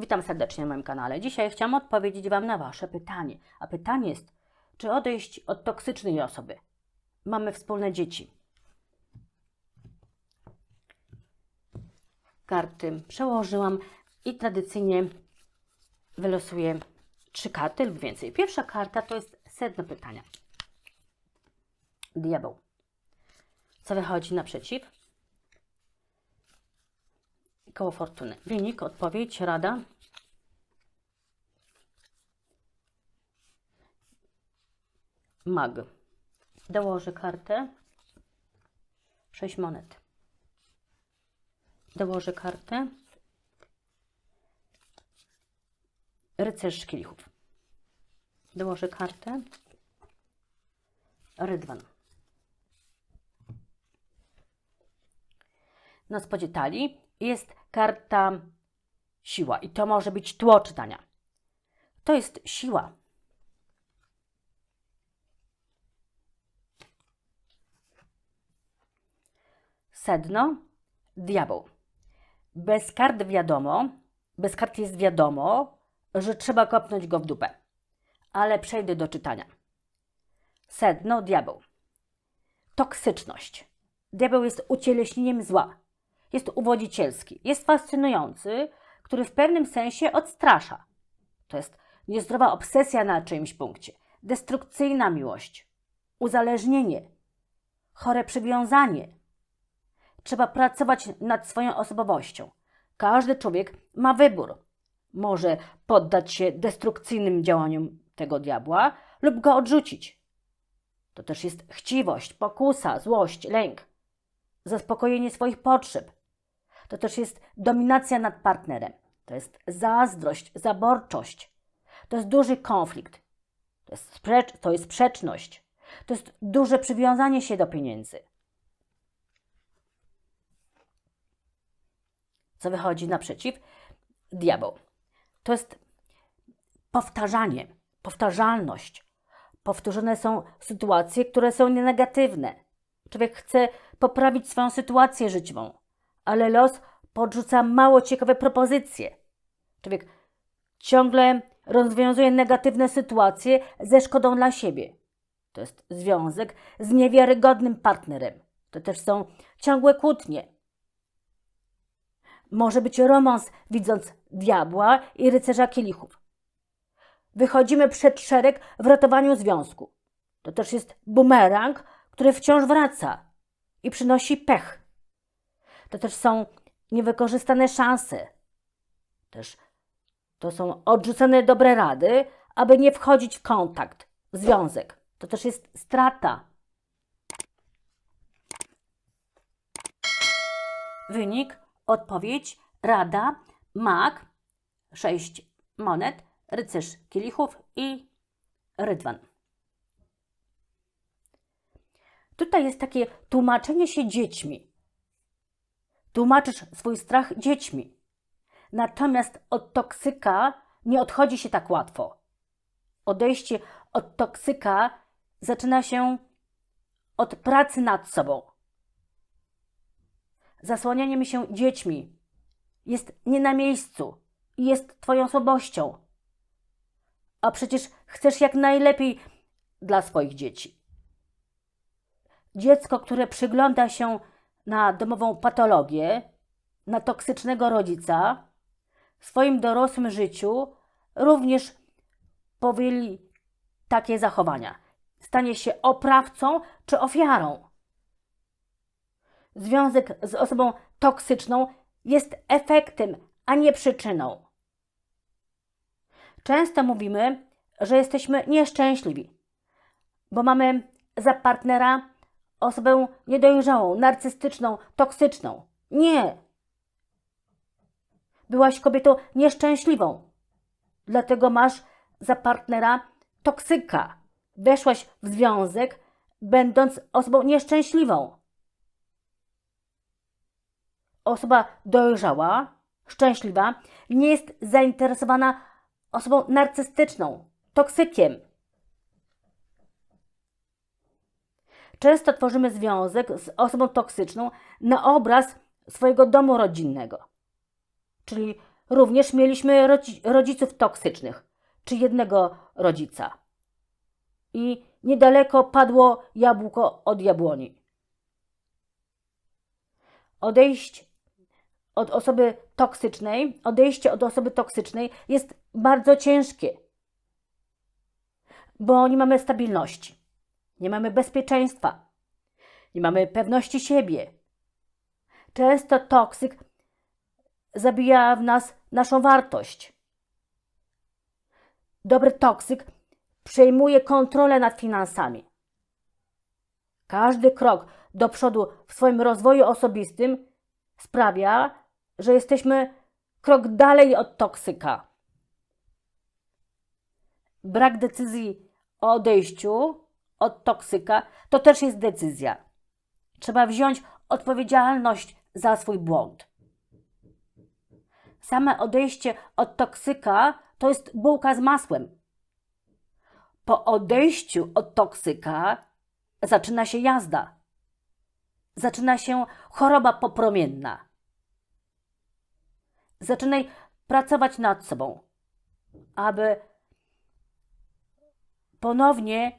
Witam serdecznie na moim kanale. Dzisiaj chciałam odpowiedzieć Wam na Wasze pytanie. A pytanie jest, czy odejść od toksycznej osoby? Mamy wspólne dzieci. Karty przełożyłam i tradycyjnie wylosuję trzy karty lub więcej. Pierwsza karta to jest sedno pytania. Diabeł. Co wychodzi naprzeciw? Koło fortuny. Wynik, odpowiedź, rada. Mag. Dołożę kartę. Sześć monet. Dołożę kartę. Rycerz kielichów. Dołożę kartę. Rydwan. Na spodzie talii jest karta siła i to może być tło czytania. To jest siła. Sedno, diabeł. Bez kart wiadomo, bez kart jest wiadomo, że trzeba kopnąć go w dupę. Ale przejdę do czytania. Sedno, diabeł. Toksyczność. Diabeł jest ucieleśnieniem zła. Jest uwodzicielski. Jest fascynujący, który w pewnym sensie odstrasza. To jest niezdrowa obsesja na czyimś punkcie. Destrukcyjna miłość. Uzależnienie. Chore przywiązanie. Trzeba pracować nad swoją osobowością. Każdy człowiek ma wybór. Może poddać się destrukcyjnym działaniom tego diabła lub go odrzucić. To też jest chciwość, pokusa, złość, lęk, zaspokojenie swoich potrzeb. To też jest dominacja nad partnerem. To jest zazdrość, zaborczość. To jest duży konflikt. To jest, sprecz, to jest sprzeczność. To jest duże przywiązanie się do pieniędzy. Co wychodzi naprzeciw? Diabeł. To jest powtarzanie, powtarzalność. Powtórzone są sytuacje, które są negatywne. Człowiek chce poprawić swoją sytuację życiową, ale los podrzuca mało ciekawe propozycje. Człowiek ciągle rozwiązuje negatywne sytuacje ze szkodą dla siebie. To jest związek z niewiarygodnym partnerem. To też są ciągłe kłótnie. Może być romans, widząc diabła i rycerza kielichów. Wychodzimy przed szereg w ratowaniu związku. To też jest bumerang, który wciąż wraca i przynosi pech. To też są niewykorzystane szanse. Też to są odrzucone dobre rady, aby nie wchodzić w kontakt, w związek. To też jest strata. Wynik, odpowiedź, rada, mag, sześć monet, rycerz kielichów i rydwan. Tutaj jest takie tłumaczenie się dziećmi. Tłumaczysz swój strach dziećmi. Natomiast od toksyka nie odchodzi się tak łatwo. Odejście od toksyka zaczyna się od pracy nad sobą. Zasłanianie mi się dziećmi jest nie na miejscu i jest Twoją słabością. A przecież chcesz jak najlepiej dla swoich dzieci. Dziecko, które przygląda się na domową patologię, na toksycznego rodzica, w swoim dorosłym życiu również powieli takie zachowania. Stanie się oprawcą czy ofiarą. Związek z osobą toksyczną jest efektem, a nie przyczyną. Często mówimy, że jesteśmy nieszczęśliwi, bo mamy za partnera osobę niedojrzałą, narcystyczną, toksyczną. Nie. Byłaś kobietą nieszczęśliwą, dlatego masz za partnera toksyka. Weszłaś w związek, będąc osobą nieszczęśliwą. Osoba dojrzała, szczęśliwa, nie jest zainteresowana osobą narcystyczną, toksykiem. Często tworzymy związek z osobą toksyczną na obraz swojego domu rodzinnego. Czyli Również mieliśmy rodzi- rodziców toksycznych, czy jednego rodzica. I niedaleko padło jabłko od jabłoni. Odejść od osoby toksycznej, odejście od osoby toksycznej jest bardzo ciężkie, bo nie mamy stabilności, nie mamy bezpieczeństwa, nie mamy pewności siebie. Często toksyk zabija w nas naszą wartość. Dobry toksyk przejmuje kontrolę nad finansami. Każdy krok do przodu w swoim rozwoju osobistym sprawia, że jesteśmy krok dalej od toksyka. Brak decyzji o odejściu od toksyka to też jest decyzja. Trzeba wziąć odpowiedzialność za swój błąd. Same odejście od toksyka to jest bułka z masłem. Po odejściu od toksyka zaczyna się jazda. Zaczyna się choroba popromienna. Zaczynaj pracować nad sobą, aby ponownie